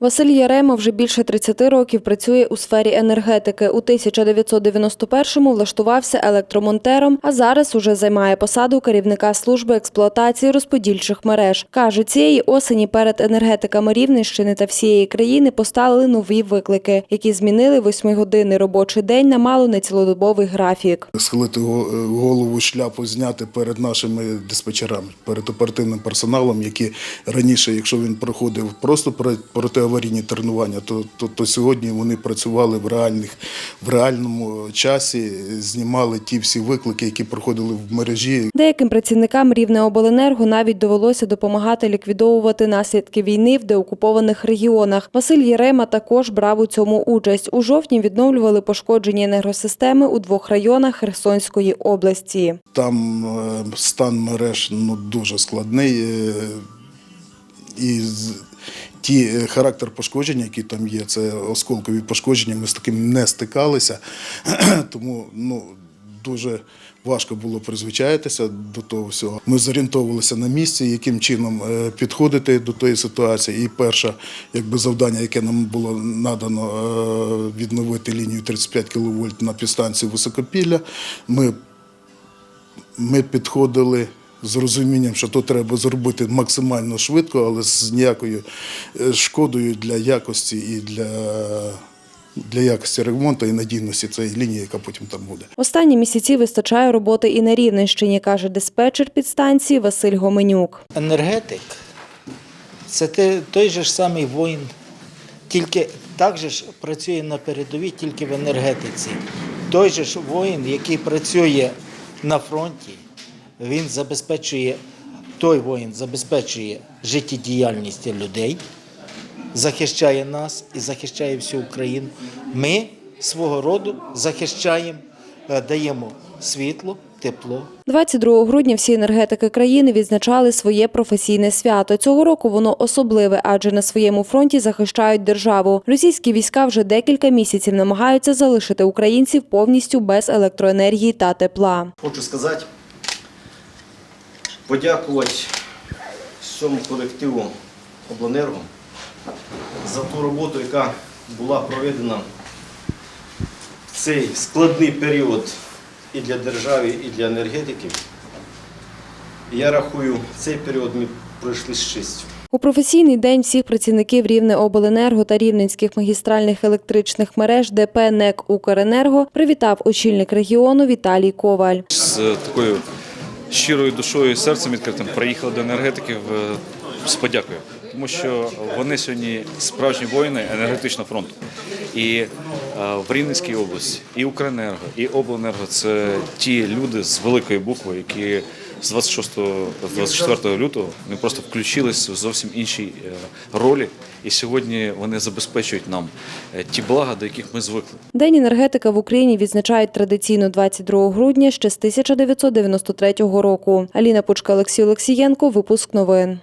Василь Ярема вже більше 30 років працює у сфері енергетики. У 1991-му влаштувався електромонтером, а зараз уже займає посаду керівника служби експлуатації розподільчих мереж. Каже, цієї осені перед енергетиками Рівненщини та всієї країни поставили нові виклики, які змінили восьмигодинний робочий день на мало не цілодобовий графік. схилити е, голову шляпу зняти перед нашими диспетчерами, перед оперативним персоналом, які раніше, якщо він проходив просто про- протиаварійні тренування, то, то, то сьогодні вони працювали в реальних в реальному часі, знімали ті всі виклики, які проходили в мережі. Деяким працівникам Рівнеобленерго навіть довелося допомагати ліквідовувати наслідки війни в деокупованих регіонах. Василь Єрема також брав у цьому участь. У жовтні відновлювали пошкоджені енергосистеми у двох районах Херсонської області. Там е, стан мереж ну, дуже складний. е, І ті е, характер пошкодження, які там є, це осколкові пошкодження, ми з таким не стикалися. Тому ну, дуже важко було призвичаїтися до того всього. Ми зорієнтовувалися на місці, яким чином е, підходити до тої ситуації. І перше якби, завдання, яке нам було надано е, відновити лінію 35 кВт на підстанції Високопілля, ми ми підходили з розумінням, що то треба зробити максимально швидко, але з ніякою е, шкодою для якості і для, для якості ремонту і надійності цієї лінії, яка потім там буде. Останні місяці вистачає роботи і на Рівненщині, каже диспетчер підстанції Василь Гоменюк. енергетик це те- той же ж самий воїн, тільки так же ж працює на передовій, тільки в енергетиці. Той же ж воїн, який працює на фронті, він забезпечує, той воїн забезпечує життєдіяльність людей, захищає нас і захищає всю Україну. Ми свого роду захищаємо, е, даємо світло, тепло, 22 грудня всі енергетики країни відзначали своє професійне свято. Цього року воно особливе, адже на своєму фронті захищають державу. Російські війська вже декілька місяців намагаються залишити українців повністю без електроенергії та тепла. Хочу сказати, подякувати всьому колективу Обленерго за ту роботу, яка була проведена в цей складний період і для держави, і для енергетики. Я рахую, цей період ми пройшли з честю. У професійний день всіх працівників Рівнеобленерго та Рівненських магістральних електричних мереж ДП НЕК «Укренерго» привітав очільник регіону Віталій Коваль. з такою щирою душою і серцем відкритим приїхали до енергетиків е, з подякою, тому що вони сьогодні справжні воїни енергетичного фронту. І е, в Рівненській області, і Укренерго, і Обленерго це ті люди з великої букви, які з 26 з 24 лютого ми просто включились в зовсім іншій е, ролі, і сьогодні вони забезпечують нам е, ті блага, до яких ми звикли. День енергетика в Україні відзначають традиційно 22 грудня ще з 1993 року. Аліна Пучка, Олексій Олексієнко. Випуск новин.